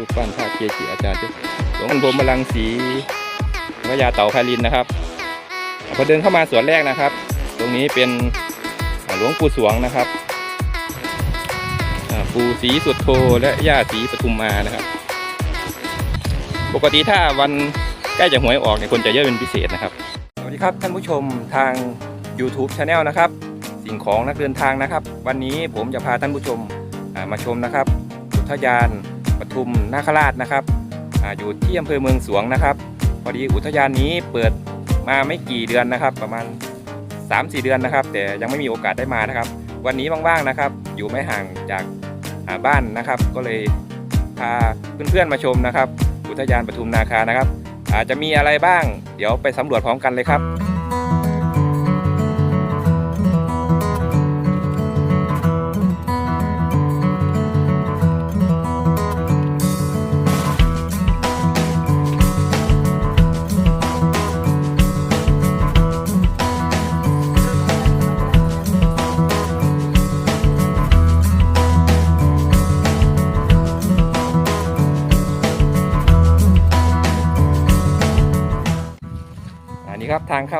รูปปั้นพระเกจิอาจารย์หลวงพ่อพลังศรีพระยาเต่าพาลินนะครับพอเดินเข้ามาสวนแรกนะครับ ตรงนี้เป็นหลวงปู่สวงนะครับปู่ศรีสุดโทและย่าศรีปทุมมานะครับ ปกติถ้าวันใกล้จะหวยออกเนี่ยคนจะเยอะเป็นพิเศษนะครับ สวัสดีครับท่านผู้ชมทาง YouTube Channel นะครับ สิ่งของนักเดินทางนะครับ วันนี้ผมจะพาท่านผู้ชมมาชมนะครับอุทยาน ปทุมนาคราชนะครับออยู่ที่อำเภอเมืองสวงนะครับ พอดีอุทยานนี้เปิดมาไม่กี่เดือนนะครับ ประมาณ 3-4 เดือนนะครับ แต่ยังไม่มีโอกาสได้มานะครับ วันนี้ว่างๆนะครับ อยู่ไม่ห่างจากาบ้านนะครับ ก็เลยพาเพื่อนๆมาชมนะครับ อุทยานปทุมนาคานะครับ อาจจะมีอะไรบ้าง เดี๋ยวไปสำรวจพร้อมกันเลยครับ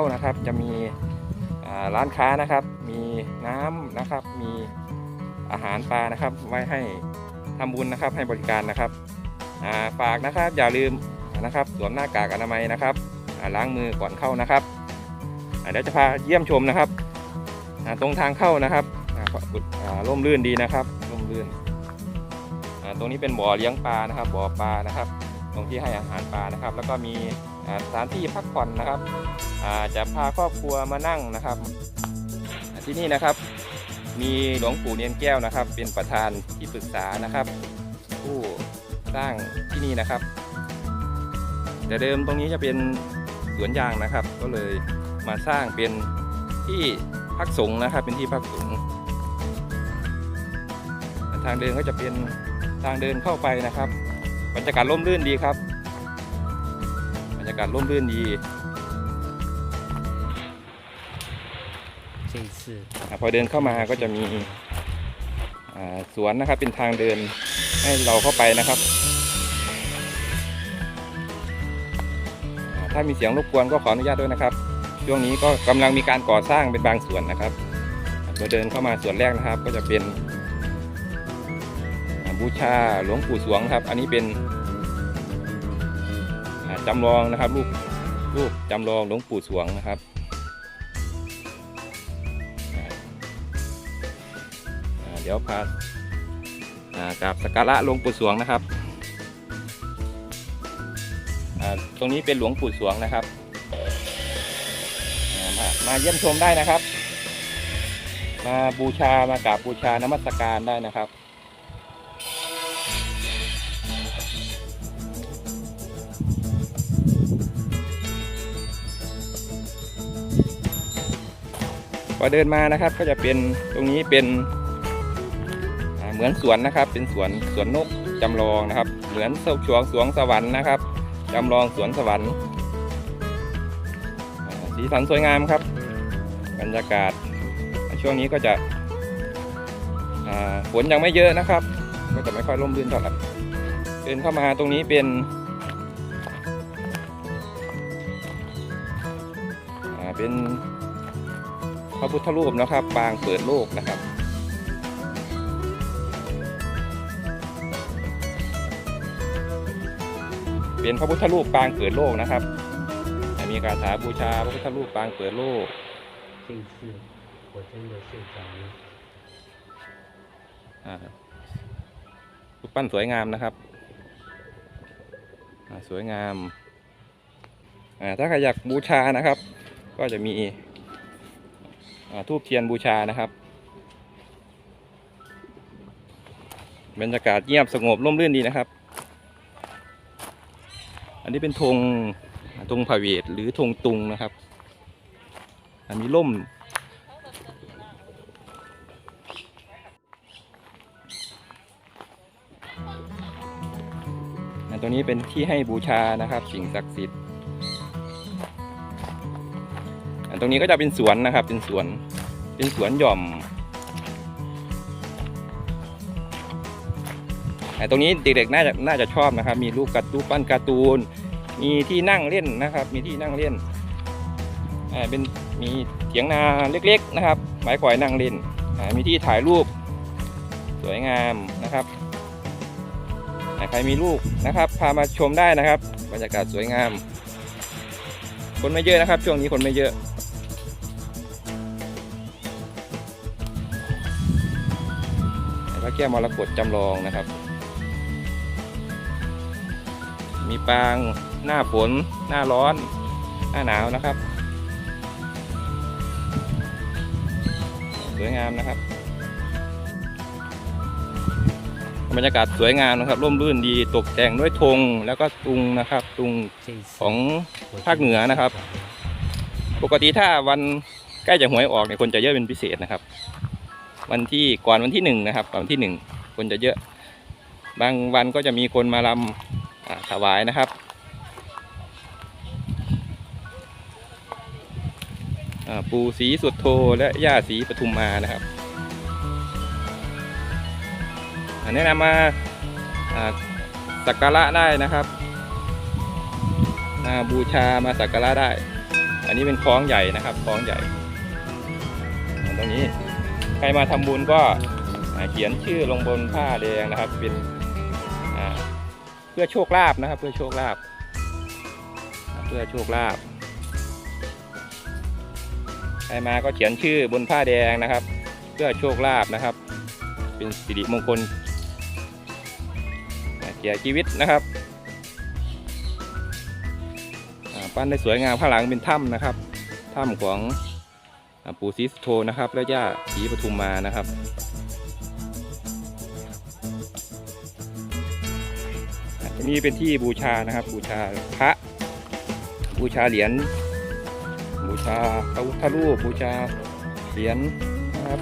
านะครับ จะมีร้านค้านะครับ มีน้ำนะครับ มีอาหารปลานะครับ ไว้ให้ทำบุญนะครับ ให้บริการนะครับฝากนะครับอย่าลืมนะครับสวมหน้ากากอนามัยนะครับล้างมือก่อนเข้านะครับเดี๋ยวจะพาเยี่ยมชมนะครับตรงทางเข้านะครับร่มรื่นดีนะครับร่มรื่นตรงนี้เป็นบ่อเลี้ยงปลานะครับ บ่อปลานะครับ ตรงที่ให้อาหารปลานะครับ แล้วก็มี สถานที่พักผ่อนนะครับจะพาครอบครัวมานั่งนะครับ ที่นี่นะครับมีหลวงปู่เนียนแก้วนะครับ เป็นประธานที่ปรึกษานะครับ ผู้สร้างที่นี่นะครับ แต่เดิมตรงนี้จะเป็นสวนยางนะครับ ก็เลยมาสร้างเป็นที่พักสงนะครับ เป็นที่พักสงทางเดินก็จะเป็นทางเดินเข้าไปนะครับบรรยากาศร่มรื่นดีครับ รยากาศร่มรื่นดีพอเดินเข้ามาก็จะมีสวนนะครับเป็นทางเดินให้เราเข้าไปนะครับ ถ้ามีเสียงรบกวนก็ขออนุญาตด้วยนะครับ ช่วงนี้ก็กำลังมีการก่อสร้างเป็นบางส่วนนะครับพอเดินเข้ามาส่วนแรกนะครับ ก็จะเป็นบูชาหลวงปู่สวงครับ อันนี้เป็น อ่าจำลองนะครับรูปรูปจำลองหลวงปู่สวงนะครับเดี๋ยวพากราบสักการะหลวงปู่สวงนะครับตรงนี้เป็นหลวงปู่สวงนะครับมามาเยี่ยมชมได้นะครับ มาบูชามากราบบูชานมัสการได้นะครับ พอเดินมานะครับก็จะเป็นตรงนี้เป็นเหมือนสวนนะครับ เป็นสวนสวนนกจำลองนะครับ เหมือนสวงสวงสวรรค์นะครับจำลองสวนสวรรค์สีสันสวยงามครับ บรรยากาศ ช่วงนี้ก็จะฝนยังไม่เยอะนะครับ ก็จะไม่ค่อยร่มรื่นเท่าไหร่เดินเข้ามาตรงนี้เป็นเป็น พระพุทธรูปนะครับ ปางเปิดโลกนะครับเป็นพระพุทธรูปปางเปิดโลกนะครับ มีคาถาบูชาพระพุทธรูปปางเปิดโลกจริงคือหัวใจเดือใจรูปปั้นสวยงามนะครับ สวยงาม ถ้าใครอยากบูชานะครับ ก็จะมี ทูบเทียนบูชานะครับ บรรยากาศเงียบสงบร่มรื่นดีนะครับ อันนี้เป็นธงธงพาเวทหรือธงตุงนะครับ อันมีร่ม อันตัวนี้เป็นที่ให้บูชานะครับ สิ่งศักดิ์สิทธิ์ ตรงนี้ก็จะเป็นสวนนะครับ เป็นสวน เป็นสวนหย่อมอ่ตรงนี้เด็กๆ น่าจะน่าจะชอบนะครับ มีรูปการ์ตูนปั้นการ์ตูน มีที่นั่งเล่นนะครับ มีที่นั่งเล่นอ่าเป็นมีเถียงนาเล็ก ๆ นะครับไม้ข่อยนั่งเล่น มีที่ถ่ายรูป สวยงามนะครับใครมีลูกนะครับ พามาชมได้นะครับ บรรยากาศสวยงาม คนไม่เยอะนะครับ ช่วงนี้คนไม่เยอะ พระแก้วมรกตจำลองนะครับ มีปางหน้าฝน หน้าร้อน หน้าหนาวนะครับ สวยงามนะครับ บรรยากาศสวยงามนะครับ ร่มรื่นดีตกแต่งด้วยธงแล้วก็ตุงนะครับตุงของภาคเหนือนะครับ ปกติถ้าวันใกล้จะหวยออกเนี่ยคนจะเยอะเป็นพิเศษนะครับ วันที่ก่อนวันที่หนึ่งนะครับก่อนวันที่หนึ่งคนจะเยอะ บางวันก็จะมีคนมาลำถวายนะครับปู่ศรีสุดโทและย่าศรีปทุมมานะครับอ่าแนะนำมาสักการะได้นะครับอ่าบูชามาสักการะได้ อันนี้เป็นคล้องใหญ่นะครับคล้องใหญ่ ตรงนี้ ใครมาทำบุญก็เขียนชื่อลงบนผ้าแดงนะครับเป็นเพื่อโชคลาภนะครับ เพื่อโชคลาภเพื่อโชคลาภใครมาก็เขียนชื่อบนผ้าแดงนะครับ เพื่อโชคลาภนะครับ เป็นสิริมงคลเกี่ยชีวิตนะครับปั้นได้สวยงามข้างหลังเป็นถ้ำนะครับถ้ำของ ปู่ศรีสุโธนะครับ และย่าศรีปทุมมานะครับ นี้เป็นที่บูชานะครับ บูชาพระ บูชาเหรียญ บูชาพระพุทธรูป บูชาเหรียญนะครับ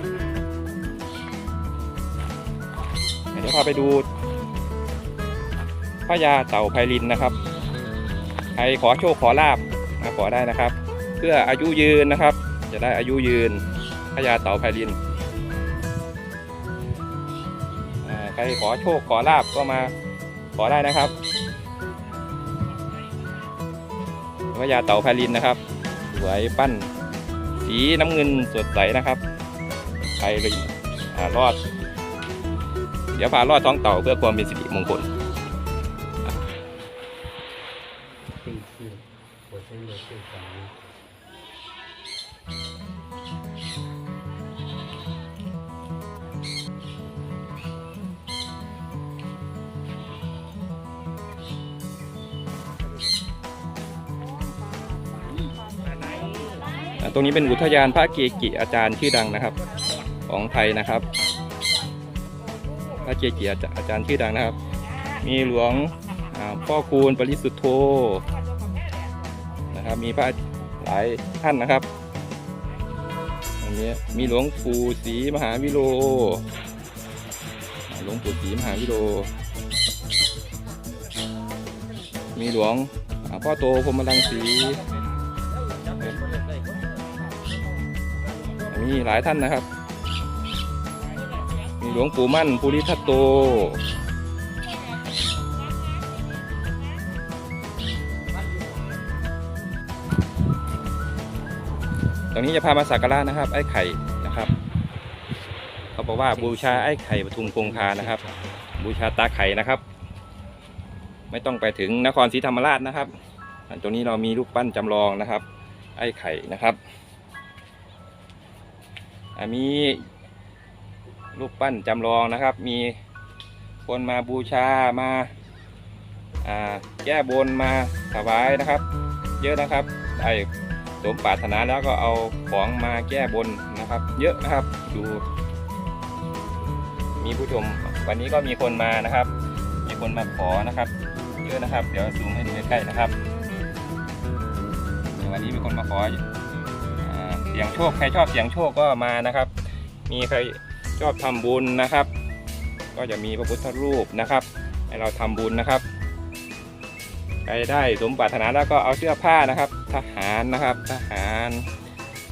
เดี๋ยวพาไปดูพระยาเต่าไพลินนะครับ ใครขอโชคขอลาบมาขอได้นะครับ เพื่ออายุยืนนะครับ จะได้อายุยืนพญาเต่าไพลินใครขอโชคขอลาบก็มาขอได้นะครับพญาเต่าไพลินนะครับสวยปั้นสีน้ำเงินสดใสนะครับใครเลยอ่ารอด เดี๋ยวพารอดท้องเต่าเพื่อความเป็นสิริมงคล ตรงนี้เป็นอุทยานพระเกจิอาจารย์ชื่อดังนะครับ ของไทยนะครับ พระเกจิอาจอาจารย์ชื่อดังนะครับ มีหลวงพ่อคูณปริสุทธโธนะครับ มีพระหลายท่านนะครับอันนี้มีหลวงปู่ศรีมหาวิโรหลวงปู่ศรีมหาวิโร มีหลวงพ่อโตพรมรังสี มีหลายท่านนะครับ มีหลวงปู่มั่นภูริทัตโตตรงนี้จะพามาสักการะนะครับ ไอ้ไข่นะครับ เขาบอกว่าบูชาไอ้ไข่ปทุมคงคานะครับ บูชาตาไข่นะครับ ไม่ต้องไปถึงนครศรีธรรมราชนะครับตรงนี้เรามีรูปปั้นจำลองนะครับ ไอ้ไข่นะครับ มีรูปปั้นจำลองนะครับ มีคนมาบูชามาแก้บนมาถวายนะครับ เยอะนะครับได้สมปรารถนาแล้วก็เอาของมาแก้บนนะครับ เยอะนะครับดูมีผู้ชมวันนี้ก็มีคนมานะครับ มีคนมาขอนะครับ เยอะนะครับ เดี๋ยวซูมให้ดูใกล้ๆนะครับ วันนี้มีคนมาขอ สียงโชค ใครชอบเสียงโชคก็มานะครับ มีใครชอบทำบุญนะครับ ก็จะมีพระพุทธรูปนะครับ ให้เราทำบุญนะครับ ใครได้สมปรารถนาแล้วก็เอาเสื้อผ้านะครับ ทหารนะครับ ทหาร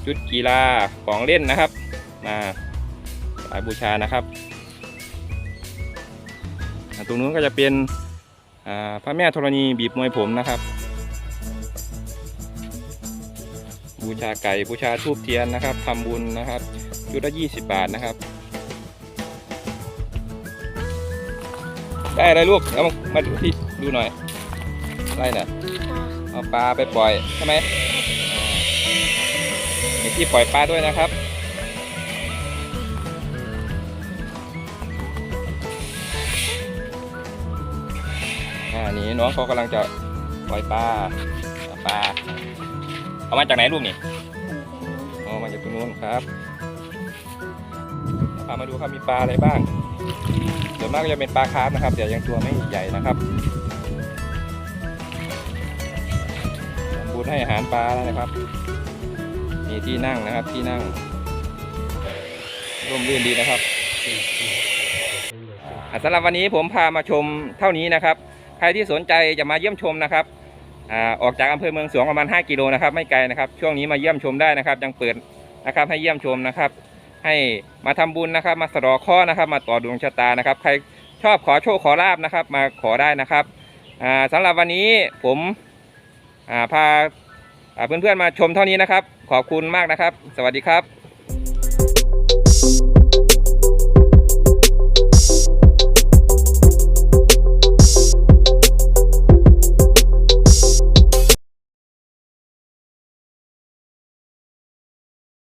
ชุดกีฬาของเล่นนะครับมาสายบูชานะครับ ตรงนู้นก็จะเป็นพระแม่ธรณีบีบมวยผมนะครับ บูชาไก่บูชาทูบเทียนนะครับทำบุญนะครับ ชุดละ20 บาทนะครับ ได้อะไรลูกเอามามาดูที่ดูหน่อยอะไรน่ะเอาปลาไปปล่อยใช่ไหมมีที่ปล่อยปลาด้วยนะครับอ่านี่น้องเขากำลังจะปล่อยปลาปลา เอามาจากไหนลูกนี่เอามาจากตรงนู้นครับพามาดูครับมีปลาอะไรบ้างส่วนมากก็จะเป็นปลาคาร์ฟนะครับแต่ยังตัวไม่ใหญ่นะครับทำบุญให้อาหารปลาแล้วนะครับมีที่นั่งนะครับที่นั่งร่มรื่นดีนะครับอ่าสำหรับวันนี้ผมพามาชมเท่านี้นะครับ ใครที่สนใจจะมาเยี่ยมชมนะครับ ออกจากอำเภอเมืองสวงประมาณ 5 กิโลนะครับไม่ไกลนะครับ ช่วงนี้มาเยี่ยมชมได้นะครับยังเปิดนะครับให้เยี่ยมชมนะครับ ให้มาทำบุญนะครับ มาสะดอข้อนะครับ มาต่อดวงชะตานะครับ ใครชอบขอโชคขอลาบนะครับ มาขอได้นะครับอ่าสำหรับวันนี้ผมพาเพื่อนๆมาชมเท่านี้นะครับ ขอบคุณมากนะครับ สวัสดีครับ